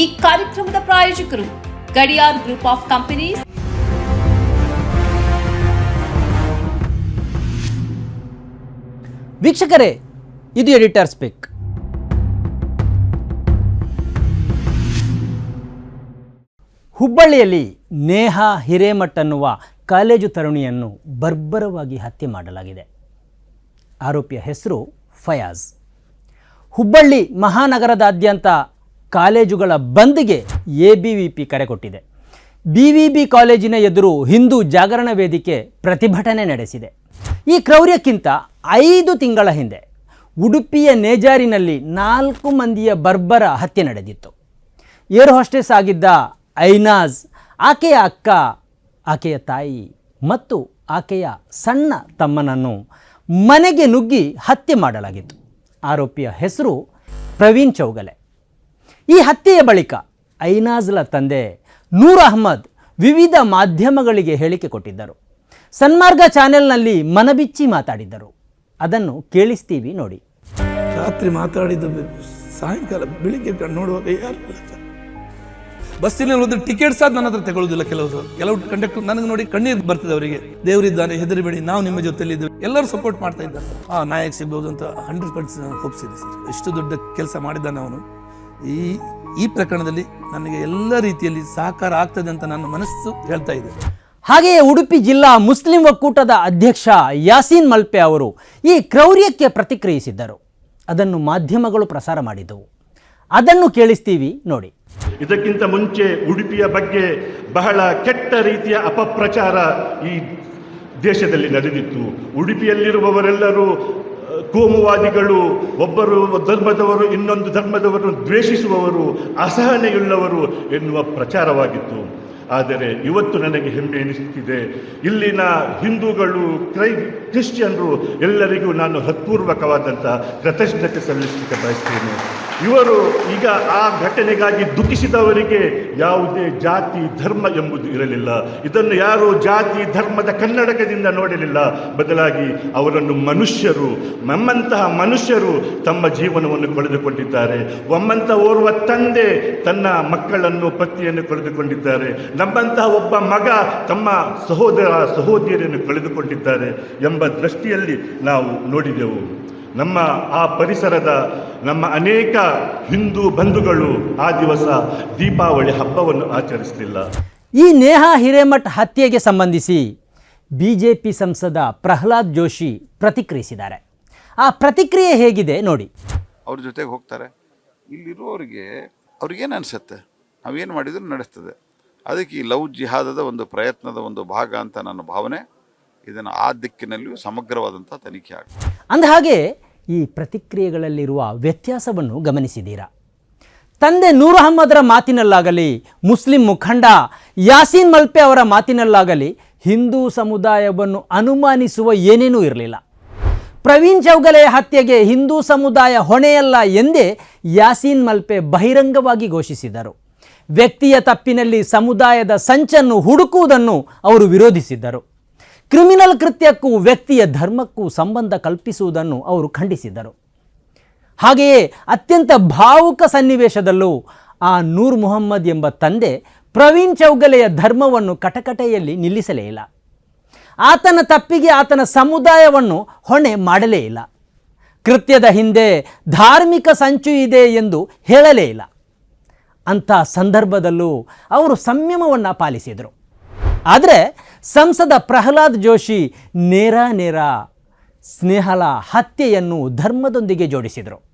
ಈ ಕಾರ್ಯಕ್ರಮದ ಪ್ರಾಯೋಜಕರು ಗಡಿಯಾರ್ ಗ್ರೂಪ್ ಆಫ್ ಕಂಪನೀಸ್. ವೀಕ್ಷಕರೇ, ಇದು ಎಡಿಟರ್ ಸ್ಪೀಕ್. ಹುಬ್ಬಳ್ಳಿಯಲ್ಲಿ ನೇಹ ಹಿರೇಮಠ್ ಅನ್ನುವ ಕಾಲೇಜು ತರುಣಿಯನ್ನು ಬರ್ಬರವಾಗಿ ಹತ್ಯೆ ಮಾಡಲಾಗಿದೆ. ಆರೋಪಿಯ ಹೆಸರು ಫಯಾಜ್. ಹುಬ್ಬಳ್ಳಿ ಮಹಾನಗರದಾದ್ಯಂತ ಕಾಲೇಜುಗಳ ಬಂದ್ಗೆ ಎ ಬಿ ವಿ ಪಿ ಕರೆ ಕೊಟ್ಟಿದೆ. ಬಿ ವಿ ಬಿ ಕಾಲೇಜಿನ ಎದುರು ಹಿಂದೂ ಜಾಗರಣ ವೇದಿಕೆ ಪ್ರತಿಭಟನೆ ನಡೆಸಿದೆ. ಈ ಕ್ರೌರ್ಯಕ್ಕಿಂತ ಐದು ತಿಂಗಳ ಹಿಂದೆ ಉಡುಪಿಯ ನೇಜಾರಿನಲ್ಲಿ ನಾಲ್ಕು ಮಂದಿಯ ಬರ್ಬರ ಹತ್ಯೆ ನಡೆದಿತ್ತು. ಏರ್ ಹಾಸ್ಟೆಸ್ ಆಗಿದ್ದ ಐನಾಜ್, ಆಕೆಯ ಅಕ್ಕ, ಆಕೆಯ ತಾಯಿ ಮತ್ತು ಆಕೆಯ ಸಣ್ಣ ತಮ್ಮನನ್ನು ಮನೆಗೆ ನುಗ್ಗಿ ಹತ್ಯೆ ಮಾಡಲಾಗಿತ್ತು. ಆರೋಪಿಯ ಹೆಸರು ಪ್ರವೀಣ್ ಚೌಗಲೆ. ಈ ಹತ್ಯೆಯ ಬಳಿಕ ಐನಾಜ್ಲ ತಂದೆ ನೂರ್ ಅಹ್ಮದ್ ವಿವಿಧ ಮಾಧ್ಯಮಗಳಿಗೆ ಹೇಳಿಕೆ ಕೊಟ್ಟಿದ್ದರು. ಸನ್ಮಾರ್ಗ ಚಾನೆಲ್ನಲ್ಲಿ ಮನಬಿಚ್ಚಿ ಮಾತಾಡಿದ್ದರು. ಅದನ್ನು ಕೇಳಿಸ್ತೀವಿ ನೋಡಿ. ರಾತ್ರಿ ಮಾತಾಡಿದ ಸಾಯಂಕಾಲ ಬೆಳಿಗ್ಗೆ ನೋಡುವಾಗ ಯಾರು. ಬಸ್ಸಿನಲ್ಲಿ ಒಂದು ಟಿಕೆಟ್ ಸಹ ನನ್ನ ಹತ್ರ ತಗೊಳ್ಳೋದಿಲ್ಲ ಕೆಲವರು. ಕೆಲವು ಕಂಡಕ್ಟರ್ ನನಗೆ ನೋಡಿ ಕಣ್ಣೀರು ಬರ್ತದೆ ಅವರಿಗೆ. ದೇವರಿದ್ದಾನೆ ಹೆದರಿಬೇಡಿ, ನಾವು ನಿಮ್ಮ ಜೊತೆಲಿ ಎಲ್ಲರೂ ಸಪೋರ್ಟ್ ಮಾಡ್ತಾ ಇದ್ದಾರೆ. ಆ ನಾಯಕ್ ಸಿಗ್ಬೋದು ಅಂತ ಹಂಡ್ರೆಡ್ ಪರ್ಸೆಂಟ್ ಹೋಪ್ಸ್ ಇದೆ ಸರ್. ಎಷ್ಟು ದೊಡ್ಡ ಕೆಲಸ ಮಾಡಿದ್ದಾನೆ ಅವನು. ಈ ಈ ಪ್ರಕರಣದಲ್ಲಿ ನನಗೆ ಎಲ್ಲ ರೀತಿಯಲ್ಲಿ ಸಹಕಾರ ಆಗ್ತದೆ ಅಂತ ನನ್ನ ಮನಸ್ಸು ಹೇಳ್ತಾ ಇದೆ. ಹಾಗೆಯೇ ಉಡುಪಿ ಜಿಲ್ಲಾ ಮುಸ್ಲಿಂ ಒಕ್ಕೂಟದ ಅಧ್ಯಕ್ಷ ಯಾಸೀನ್ ಮಲ್ಪೆ ಅವರು ಈ ಕ್ರೌರ್ಯಕ್ಕೆ ಪ್ರತಿಕ್ರಿಯಿಸಿದ್ದರು. ಅದನ್ನು ಮಾಧ್ಯಮಗಳು ಪ್ರಸಾರ ಮಾಡಿದವು. ಅದನ್ನು ಕೇಳಿಸ್ತೀವಿ ನೋಡಿ. ಇದಕ್ಕಿಂತ ಮುಂಚೆ ಉಡುಪಿಯ ಬಗ್ಗೆ ಬಹಳ ಕೆಟ್ಟ ರೀತಿಯ ಅಪಪ್ರಚಾರ ಈ ದೇಶದಲ್ಲಿ ನಡೆದಿತ್ತು. ಉಡುಪಿಯಲ್ಲಿರುವವರೆಲ್ಲರೂ ಕೋಮುವಾದಿಗಳು, ಒಬ್ಬರು ಧರ್ಮದವರು, ಇನ್ನೊಂದು ಧರ್ಮದವರು ದ್ವೇಷಿಸುವವರು, ಅಸಹನೆಯುಳ್ಳವರು ಎನ್ನುವ ಪ್ರಚಾರವಾಗಿತ್ತು. ಆದರೆ ಇವತ್ತು ನನಗೆ ಹೆಮ್ಮೆ ಎನಿಸುತ್ತಿದೆ. ಇಲ್ಲಿನ ಹಿಂದೂಗಳು, ಕ್ರೈ, ಕ್ರಿಶ್ಚಿಯನ್ರು ಎಲ್ಲರಿಗೂ ನಾನು ಹತ್ಪೂರ್ವಕವಾದಂಥ ಕೃತಜ್ಞತೆ ಸಲ್ಲಿಸಲಿಕ್ಕೆ ಬಯಸ್ತೇನೆ ಇವರು ಈಗ ಆ ಘಟನೆಗಾಗಿ ದುಃಖಿಸಿದವರಿಗೆ ಯಾವುದೇ ಜಾತಿ, ಧರ್ಮ ಎಂಬುದು ಇರಲಿಲ್ಲ. ಇದನ್ನು ಯಾರು ಜಾತಿ, ಧರ್ಮದ ಕನ್ನಡಕದಿಂದ ನೋಡಲಿಲ್ಲ. ಬದಲಾಗಿ ಅವರನ್ನು ಮನುಷ್ಯರು, ನಮ್ಮಂತಹ ಮನುಷ್ಯರು ತಮ್ಮ ಜೀವನವನ್ನು ಕಳೆದುಕೊಂಡಿದ್ದಾರೆ. ಒಮ್ಮಂತ ಓರ್ವ ತಂದೆ ತನ್ನ ಮಕ್ಕಳನ್ನು ಪತಿಯನ್ನು ಕಳೆದುಕೊಂಡಿದ್ದಾರೆ. ನಮ್ಮಂತಹ ಒಬ್ಬ ಮಗ ತಮ್ಮ ಸಹೋದರ, ಸಹೋದರಿಯನ್ನು ಕಳೆದುಕೊಂಡಿದ್ದಾರೆ ಎಂಬ ದೃಷ್ಟಿಯಲ್ಲಿ ನಾವು ನೋಡಿದೆವು. ನಮ್ಮ ಆ ಪರಿಸರದ ನಮ್ಮ ಅನೇಕ ಹಿಂದೂ ಬಂಧುಗಳು ಆ ದಿವಸ ದೀಪಾವಳಿ ಹಬ್ಬವನ್ನು ಆಚರಿಸಲಿಲ್ಲ. ಈ ನೇಹಾ ಹಿರೇಮಠ್ ಹತ್ಯೆಗೆ ಸಂಬಂಧಿಸಿ ಬಿ ಜೆ ಪಿ ಸಂಸದ ಪ್ರಹ್ಲಾದ್ ಜೋಶಿ ಪ್ರತಿಕ್ರಿಯಿಸಿದ್ದಾರೆ. ಆ ಪ್ರತಿಕ್ರಿಯೆ ಹೇಗಿದೆ ನೋಡಿ. ಅವ್ರ ಜೊತೆಗೆ ಹೋಗ್ತಾರೆ. ಇಲ್ಲಿರುವವರಿಗೆ ಅವ್ರಿಗೇನು ಅನಿಸುತ್ತೆ? ನಾವೇನು ಮಾಡಿದರೂ ನಡೆಸ್ತದೆ. ಅದಕ್ಕೆ ಈ ಲವ್ ಜಿಹಾದದ ಒಂದು ಪ್ರಯತ್ನದ ಒಂದು ಭಾಗ ಅಂತ ನನ್ನ ಭಾವನೆ. ಇದನ್ನು ಆ ದಿಕ್ಕಿನಲ್ಲಿಯೂ ಸಮಗ್ರವಾದಂಥ ತನಿಖೆ ಆಗ್ತದೆ ಅಂದಹಾಗೆ ಈ ಪ್ರತಿಕ್ರಿಯೆಗಳಲ್ಲಿರುವ ವ್ಯತ್ಯಾಸವನ್ನು ಗಮನಿಸಿದ್ದೀರಾ? ತಂದೆ ನೂರ್ ಅಹಮ್ಮದರ ಮಾತಿನಲ್ಲಾಗಲಿ, ಮುಸ್ಲಿಂ ಮುಖಂಡ ಯಾಸೀನ್ ಮಲ್ಪೆ ಅವರ ಮಾತಿನಲ್ಲಾಗಲಿ ಹಿಂದೂ ಸಮುದಾಯವನ್ನು ಅನುಮಾನಿಸುವ ಏನೇನೂ ಇರಲಿಲ್ಲ. ಪ್ರವೀಣ್ ಚೌಗಲೆ ಹತ್ಯೆಗೆ ಹಿಂದೂ ಸಮುದಾಯ ಹೊಣೆಯಲ್ಲ ಎಂದೇ ಯಾಸೀನ್ ಮಲ್ಪೆ ಬಹಿರಂಗವಾಗಿ ಘೋಷಿಸಿದರು. ವ್ಯಕ್ತಿಯ ತಪ್ಪಿನಲ್ಲಿ ಸಮುದಾಯದ ಸಂಚನ್ನು ಹುಡುಕುವುದನ್ನು ಅವರು ವಿರೋಧಿಸಿದ್ದರು. ಕ್ರಿಮಿನಲ್ ಕೃತ್ಯಕ್ಕೂ ವ್ಯಕ್ತಿಯ ಧರ್ಮಕ್ಕೂ ಸಂಬಂಧ ಕಲ್ಪಿಸುವುದನ್ನು ಅವರು ಖಂಡಿಸಿದ್ದರು. ಹಾಗೆಯೇ ಅತ್ಯಂತ ಭಾವುಕ ಸನ್ನಿವೇಶದಲ್ಲೂ ಆ ನೂರ್ ಮುಹಮ್ಮದ್ ಎಂಬ ತಂದೆ ಪ್ರವೀಣ್ ಚೌಗಲೆಯ ಧರ್ಮವನ್ನು ಕಟಕಟೆಯಲ್ಲಿ ನಿಲ್ಲಿಸಲೇ ಇಲ್ಲ. ಆತನ ತಪ್ಪಿಗೆ ಆತನ ಸಮುದಾಯವನ್ನು ಹೊಣೆ ಮಾಡಲೇ ಇಲ್ಲ. ಕೃತ್ಯದ ಹಿಂದೆ ಧಾರ್ಮಿಕ ಸಂಚು ಇದೆ ಎಂದು ಹೇಳಲೇ ಇಲ್ಲ. ಅಂಥ ಸಂದರ್ಭದಲ್ಲೂ ಅವರು ಸಂಯಮವನ್ನು ಪಾಲಿಸಿದರು. ಆದರೆ ಸಂಸದ ಪ್ರಹ್ಲಾದ್ ಜೋಶಿ ನೇರ ನೇರ ಸ್ನೇಹಲ ಹತ್ಯೆಯನ್ನು ಧರ್ಮದೊಂದಿಗೆ ಜೋಡಿಸಿದರು.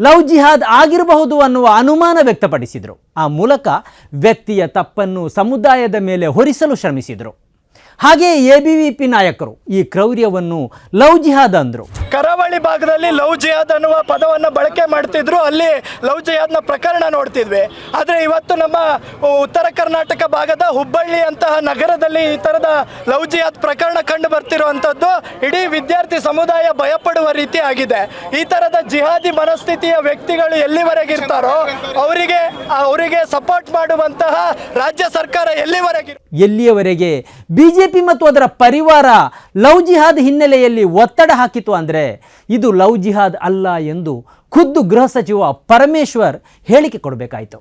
ಲವ್ ಜಿಹಾದ್ ಆಗಿರಬಹುದು ಅನ್ನುವ ಅನುಮಾನ ವ್ಯಕ್ತಪಡಿಸಿದರು. ಆ ಮೂಲಕ ವ್ಯಕ್ತಿಯ ತಪ್ಪನ್ನು ಸಮುದಾಯದ ಮೇಲೆ ಹೊರಿಸಲು ಶ್ರಮಿಸಿದರು. ಹಾಗೆಯೇ ಎ ಬಿ ವಿ ಪಿ ನಾಯಕರು ಈ ಕ್ರೌರ್ಯವನ್ನು ಲವ್ ಜಿಹಾದ್ ಅಂದರು. ಕರಾವಳಿ ಭಾಗದಲ್ಲಿ ಲವ್ ಜಿಯಾದ್ ಅನ್ನುವ ಪದವನ್ನು ಬಳಕೆ ಮಾಡ್ತಿದ್ರು. ಅಲ್ಲಿ ಲವ್ ಜಿಯಾದ್ನ ಪ್ರಕರಣ ನೋಡ್ತಿದ್ವಿ. ಆದರೆ ಇವತ್ತು ನಮ್ಮ ಉತ್ತರ ಕರ್ನಾಟಕ ಭಾಗದ ಹುಬ್ಬಳ್ಳಿ ಅಂತಹ ನಗರದಲ್ಲಿ ಈ ಥರದ ಲವ್ ಜಿಯಾದ್ ಪ್ರಕರಣ ಕಂಡು ಬರ್ತಿರುವಂಥದ್ದು ಇಡೀ ವಿದ್ಯಾರ್ಥಿ ಸಮುದಾಯ ಭಯಪಡುವ ರೀತಿ ಆಗಿದೆ. ಈ ಥರದ ಜಿಹಾದಿ ಮನಸ್ಥಿತಿಯ ವ್ಯಕ್ತಿಗಳು ಎಲ್ಲಿವರೆಗಿರ್ತಾರೋ ಅವರಿಗೆ ಅವರಿಗೆ ಸಪೋರ್ಟ್ ಮಾಡುವಂತಹ ರಾಜ್ಯ ಸರ್ಕಾರ ಎಲ್ಲಿವರೆಗೆ ಎಲ್ಲಿಯವರೆಗೆ? ಬಿಜೆಪಿ ಮತ್ತು ಅದರ ಪರಿವಾರ ಲವ್ ಜಿಹಾದ್ ಹಿನ್ನೆಲೆಯಲ್ಲಿ ಒತ್ತಡ ಹಾಕಿತು ಅಂದರೆ ಇದು ಲವ್ ಜಿಹಾದ್ ಅಲ್ಲ ಎಂದು ಖುದ್ದು ಗೃಹ ಸಚಿವ ಪರಮೇಶ್ವರ್ ಹೇಳಿಕೆ ಕೊಡಬೇಕಾಯಿತು.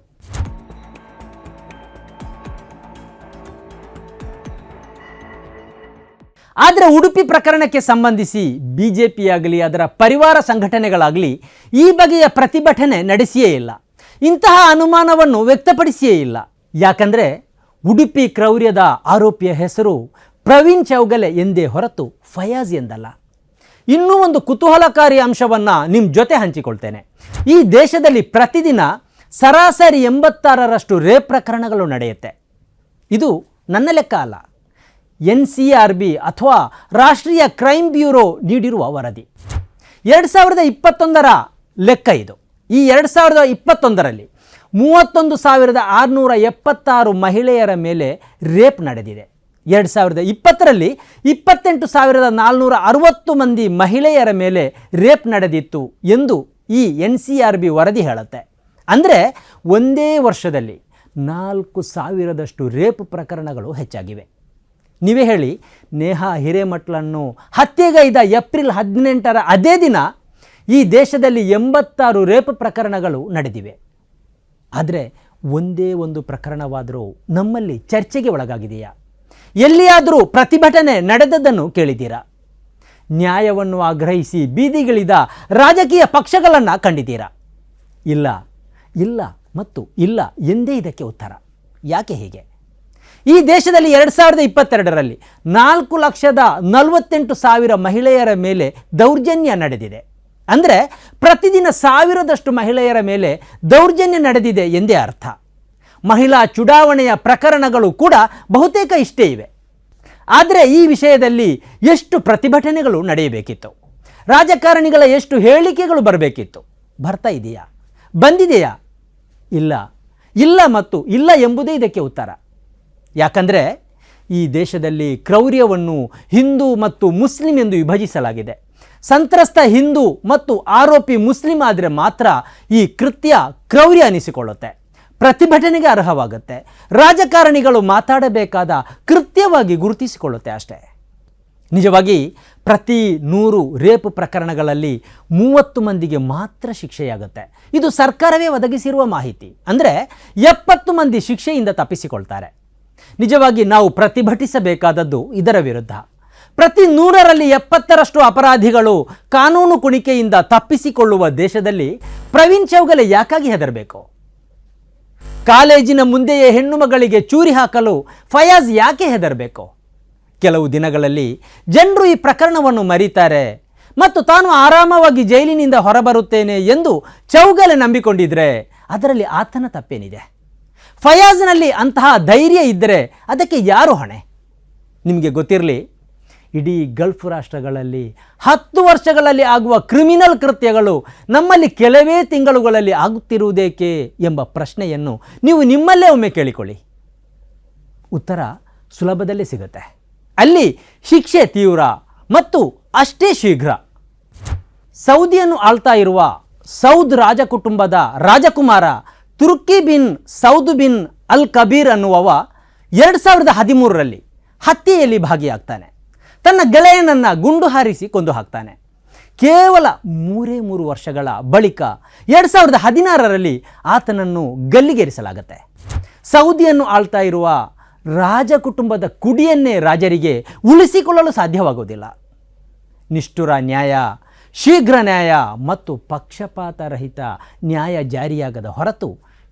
ಆದರೆ ಉಡುಪಿ ಪ್ರಕರಣಕ್ಕೆ ಸಂಬಂಧಿಸಿ ಬಿ ಜೆ ಪಿಯಾಗಲಿ ಅದರ ಪರಿವಾರ ಸಂಘಟನೆಗಳಾಗಲಿ ಈ ಬಗೆಯ ಪ್ರತಿಭಟನೆ ನಡೆಸಿಯೇ ಇಲ್ಲ. ಇಂತಹ ಅನುಮಾನವನ್ನು ವ್ಯಕ್ತಪಡಿಸಿಯೇ ಇಲ್ಲ. ಯಾಕಂದರೆ ಉಡುಪಿ ಕ್ರೌರ್ಯದ ಆರೋಪಿಯ ಹೆಸರು ಪ್ರವೀಣ್ ಚೌಗಲೆ ಎಂದೇ ಹೊರತು ಫಯಾಜ್ ಎಂದಲ್ಲ. ಇನ್ನೂ ಒಂದು ಕುತೂಹಲಕಾರಿ ಅಂಶವನ್ನು ನಿಮ್ಮ ಜೊತೆ ಹಂಚಿಕೊಳ್ತೇನೆ. ಈ ದೇಶದಲ್ಲಿ ಪ್ರತಿದಿನ ಸರಾಸರಿ ಎಂಬತ್ತಾರರಷ್ಟು ರೇಪ್ ಪ್ರಕರಣಗಳು ನಡೆಯುತ್ತೆ. ಇದು ನನ್ನ ಲೆಕ್ಕ ಅಲ್ಲ. ಎನ್ ಸಿ ಆರ್ ಬಿ ಅಥವಾ ರಾಷ್ಟ್ರೀಯ ಕ್ರೈಮ್ ಬ್ಯೂರೋ ನೀಡಿರುವ ವರದಿ. ಎರಡು ಸಾವಿರದ ಇಪ್ಪತ್ತೊಂದರ ಲೆಕ್ಕ ಇದು. ಈ ಎರಡು ಸಾವಿರದ ಇಪ್ಪತ್ತೊಂದರಲ್ಲಿ ಮೂವತ್ತೊಂದು ಸಾವಿರದ ಆರುನೂರ ಎಪ್ಪತ್ತಾರು ಮಹಿಳೆಯರ ಮೇಲೆ ರೇಪ್ ನಡೆದಿದೆ. ಎರಡು ಸಾವಿರದ ಇಪ್ಪತ್ತರಲ್ಲಿ ಇಪ್ಪತ್ತೆಂಟು ಸಾವಿರದ ನಾಲ್ನೂರ ಅರವತ್ತು ಮಂದಿ ಮಹಿಳೆಯರ ಮೇಲೆ ರೇಪ್ ನಡೆದಿತ್ತು ಎಂದು ಈ ಎನ್ ಸಿ ಆರ್ ಬಿ ವರದಿ ಹೇಳುತ್ತೆ. ಅಂದರೆ ಒಂದೇ ವರ್ಷದಲ್ಲಿ ನಾಲ್ಕು ಸಾವಿರದಷ್ಟು ರೇಪ್ ಪ್ರಕರಣಗಳು ಹೆಚ್ಚಾಗಿವೆ. ನೀವೇ ಹೇಳಿ, ನೇಹಾ ಹಿರೇಮಟ್ಲನ್ನು ಹತ್ಯೆಗೈದ ಏಪ್ರಿಲ್ ಹದಿನೆಂಟರ ಅದೇ ದಿನ ಈ ದೇಶದಲ್ಲಿ ಎಂಬತ್ತಾರು ರೇಪ್ ಪ್ರಕರಣಗಳು ನಡೆದಿವೆ. ಆದರೆ ಒಂದೇ ಒಂದು ಪ್ರಕರಣವಾದರೂ ನಮ್ಮಲ್ಲಿ ಚರ್ಚೆಗೆ ಒಳಗಾಗಿದೆಯಾ? ಎಲ್ಲಿಯಾದರೂ ಪ್ರತಿಭಟನೆ ನಡೆದದ್ದನ್ನು ಕೇಳಿದ್ದೀರಾ? ನ್ಯಾಯವನ್ನು ಆಗ್ರಹಿಸಿ ಬೀದಿಗಿಳಿದ ರಾಜಕೀಯ ಪಕ್ಷಗಳನ್ನು ಕಂಡಿದ್ದೀರಾ? ಇಲ್ಲ ಇಲ್ಲ ಮತ್ತು ಇಲ್ಲ ಎಂದೇ ಇದಕ್ಕೆ ಉತ್ತರ. ಯಾಕೆ ಹೀಗೆ? ಈ ದೇಶದಲ್ಲಿ ಎರಡು ಸಾವಿರದ ಇಪ್ಪತ್ತೆರಡರಲ್ಲಿ ನಾಲ್ಕು ಲಕ್ಷದ ನಲವತ್ತೆಂಟು ಸಾವಿರ ಮಹಿಳೆಯರ ಮೇಲೆ ದೌರ್ಜನ್ಯ ನಡೆದಿದೆ. ಅಂದರೆ ಪ್ರತಿದಿನ ಸಾವಿರದಷ್ಟು ಮಹಿಳೆಯರ ಮೇಲೆ ದೌರ್ಜನ್ಯ ನಡೆದಿದೆ ಎಂದೇ ಅರ್ಥ. ಮಹಿಳಾ ಚುಡಾವಣೆಯ ಪ್ರಕರಣಗಳು ಕೂಡ ಬಹುತೇಕ ಇಷ್ಟೇ ಇವೆ. ಆದರೆ ಈ ವಿಷಯದಲ್ಲಿ ಎಷ್ಟು ಪ್ರತಿಭಟನೆಗಳು ನಡೆಯಬೇಕಿತ್ತು? ರಾಜಕಾರಣಿಗಳ ಎಷ್ಟು ಹೇಳಿಕೆಗಳು ಬರಬೇಕಿತ್ತು? ಬರ್ತಾ ಇದೆಯಾ? ಬಂದಿದೆಯಾ? ಇಲ್ಲ. ಇಲ್ಲ ಮತ್ತು ಇಲ್ಲ ಎಂಬುದೇ ಇದಕ್ಕೆ ಉತ್ತರ. ಯಾಕಂದರೆ ಈ ದೇಶದಲ್ಲಿ ಕ್ರೌರ್ಯವನ್ನು ಹಿಂದೂ ಮತ್ತು ಮುಸ್ಲಿಂ ಎಂದು ವಿಭಜಿಸಲಾಗಿದೆ. ಸಂತ್ರಸ್ತ ಹಿಂದೂ ಮತ್ತು ಆರೋಪಿ ಮುಸ್ಲಿಂ ಆದರೆ ಮಾತ್ರ ಈ ಕೃತ್ಯ ಕ್ರೌರ್ಯ ಅನಿಸಿಕೊಳ್ಳುತ್ತೆ. ಪ್ರತಿಭಟನೆಗೆ ಅರ್ಹವಾಗುತ್ತೆ. ರಾಜಕಾರಣಿಗಳು ಮಾತಾಡಬೇಕಾದ ಕೃತ್ಯವಾಗಿ ಗುರುತಿಸಿಕೊಳ್ಳುತ್ತೆ ಅಷ್ಟೇ. ನಿಜವಾಗಿ ಪ್ರತಿ ನೂರು ರೇಪ್ ಪ್ರಕರಣಗಳಲ್ಲಿ ಮೂವತ್ತು ಮಂದಿಗೆ ಮಾತ್ರ ಶಿಕ್ಷೆಯಾಗುತ್ತೆ. ಇದು ಸರ್ಕಾರವೇ ಒದಗಿಸಿರುವ ಮಾಹಿತಿ. ಅಂದರೆ ಎಪ್ಪತ್ತು ಮಂದಿ ಶಿಕ್ಷೆಯಿಂದ ತಪ್ಪಿಸಿಕೊಳ್ತಾರೆ. ನಿಜವಾಗಿ ನಾವು ಪ್ರತಿಭಟಿಸಬೇಕಾದದ್ದು ಇದರ ವಿರುದ್ಧ. ಪ್ರತಿ ನೂರರಲ್ಲಿ ಎಪ್ಪತ್ತರಷ್ಟು ಅಪರಾಧಿಗಳು ಕಾನೂನು ಕುಣಿಕೆಯಿಂದ ತಪ್ಪಿಸಿಕೊಳ್ಳುವ ದೇಶದಲ್ಲಿ ಪ್ರವೀಣ್ ಚೌಗಲೆ ಯಾಕಾಗಿ ಹೆದರಬೇಕು? ಕಾಲೇಜಿನ ಮುಂದೆಯೇ ಹೆಣ್ಣು ಮಗಳಿಗೆ ಚೂರಿ ಹಾಕಲು ಫಯಾಜ್ ಯಾಕೆ ಹೆದರಬೇಕು? ಕೆಲವು ದಿನಗಳಲ್ಲಿ ಜನರು ಈ ಪ್ರಕರಣವನ್ನು ಮರೀತಾರೆ. ಮತ್ತು ತಾನು ಆರಾಮವಾಗಿ ಜೈಲಿನಿಂದ ಹೊರಬರುತ್ತೇನೆ ಎಂದು ಚೌಗಲೆ ನಂಬಿಕೊಂಡಿದ್ರೆ ಅದರಲ್ಲಿ ಆತನ ತಪ್ಪೇನಿದೆ? ಫಯಾಜ್ನಲ್ಲಿ ಅಂತಹ ಧೈರ್ಯ ಇದ್ದರೆ ಅದಕ್ಕೆ ಯಾರು ಹೊಣೆ? ನಿಮಗೆ ಗೊತ್ತಿರಲಿ ಇಡೀ ಗಲ್ಫ್ ರಾಷ್ಟ್ರಗಳಲ್ಲಿ ಹತ್ತು ವರ್ಷಗಳಲ್ಲಿ ಆಗುವ ಕ್ರಿಮಿನಲ್ ಕೃತ್ಯಗಳು ನಮ್ಮಲ್ಲಿ ಕೆಲವೇ ತಿಂಗಳುಗಳಲ್ಲಿ ಆಗುತ್ತಿರುವುದೇಕೆ ಎಂಬ ಪ್ರಶ್ನೆಯನ್ನು ನೀವು ನಿಮ್ಮಲ್ಲೇ ಒಮ್ಮೆ ಕೇಳಿಕೊಳ್ಳಿ. ಉತ್ತರ ಸುಲಭದಲ್ಲೇ ಸಿಗುತ್ತೆ. ಅಲ್ಲಿ ಶಿಕ್ಷೆ ತೀವ್ರ ಮತ್ತು ಅಷ್ಟೇ ಶೀಘ್ರ. ಸೌದಿಯನ್ನು ಆಳ್ತಾ ಇರುವ ಸೌದ್ ರಾಜಕುಟುಂಬದ ರಾಜಕುಮಾರ Turki bin Saud bin al Kabir ಅನ್ನುವವ ಎರಡು ಸಾವಿರದ ಹದಿಮೂರರಲ್ಲಿ ಹತ್ಯೆಯಲ್ಲಿ ಭಾಗಿಯಾಗ್ತಾನೆ. ತನ್ನ ಗೆಳೆಯನನ್ನು ಗುಂಡು ಹಾರಿಸಿ ಕೊಂದು ಹಾಕ್ತಾನೆ. ಕೇವಲ ಮೂರೇ ಮೂರು ವರ್ಷಗಳ ಬಳಿಕ ಎರಡು ಸಾವಿರದ ಹದಿನಾರರಲ್ಲಿ ಆತನನ್ನು ಗಲ್ಲಿಗೇರಿಸಲಾಗತ್ತೆ. ಸೌದಿಯನ್ನು ಆಳ್ತಾ ಇರುವ ರಾಜ ಕುಟುಂಬದ ಕುಡಿಯನ್ನೇ ರಾಜರಿಗೆ ಉಳಿಸಿಕೊಳ್ಳಲು ಸಾಧ್ಯವಾಗುವುದಿಲ್ಲ ನಿಷ್ಠುರ ನ್ಯಾಯ, ಶೀಘ್ರ ನ್ಯಾಯ ಮತ್ತು ಪಕ್ಷಪಾತರಹಿತ ನ್ಯಾಯ ಜಾರಿಯಾಗದ ಹೊರತು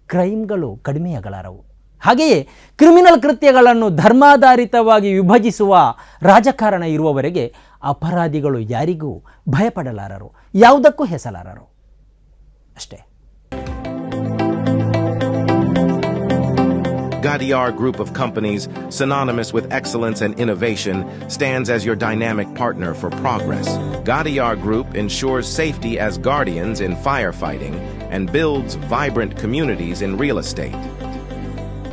ಕ್ರೈಮ್ಗಳು ಕಡಿಮೆಯಾಗಲಾರವು. ಹಾಗೆಯೇ ಕ್ರಿಮಿನಲ್ ಕೃತ್ಯಗಳನ್ನು ಧರ್ಮಾಧಾರಿತವಾಗಿ ವಿಭಜಿಸುವ ರಾಜಕಾರಣ ಇರುವವರೆಗೆ ಅಪರಾಧಿಗಳು ಯಾರಿಗೂ ಭಯಪಡಲಾರರು ಯಾವುದಕ್ಕೂ ಹೆಸಲಾರರು ಅಷ್ಟೇ Gadiar Group of Companies, synonymous with excellence and innovation, stands as your dynamic partner for progress. Gadiar Group ensures safety as guardians in firefighting and builds vibrant communities in real estate.